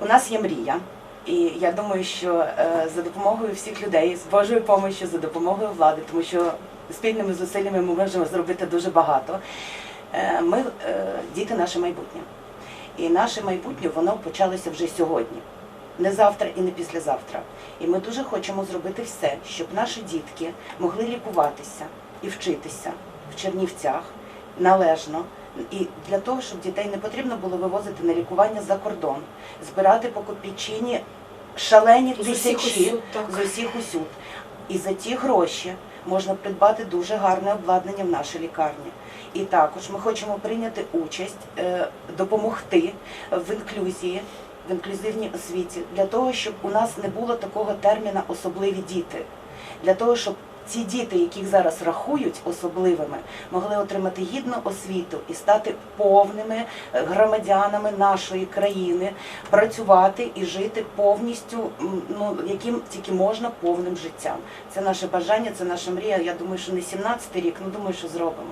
У нас є мрія, і я думаю, що е, за допомогою всіх людей, з Божою допомогою, за допомогою влади, тому що спільними зусиллями ми можемо зробити дуже багато. Е, Ми е, діти наше майбутнє. І наше майбутнє воно почалося вже сьогодні, не завтра і не післязавтра. І ми дуже хочемо зробити все, щоб наші дітки могли лікуватися і вчитися в Чернівцях належно. І для того, щоб дітей не потрібно було вивозити на лікування за кордон, збирати по копійчині шалені З тисячі усюд, з усіх усюд. І за ті гроші можна придбати дуже гарне обладнання в нашій лікарні. І також ми хочемо прийняти участь, е, допомогти в інклюзії, в інклюзивній освіті, для того, щоб у нас не було такого терміна особливі діти, для того, щоб ці діти, яких зараз рахують особливими, могли отримати гідну освіту і стати повними е, громадянами нашої країни, працювати і жити повністю, ну яким тільки можна повним життям. Це наше бажання, це наша мрія. Я думаю, що не 17-й рік, ну думаю, що зробимо.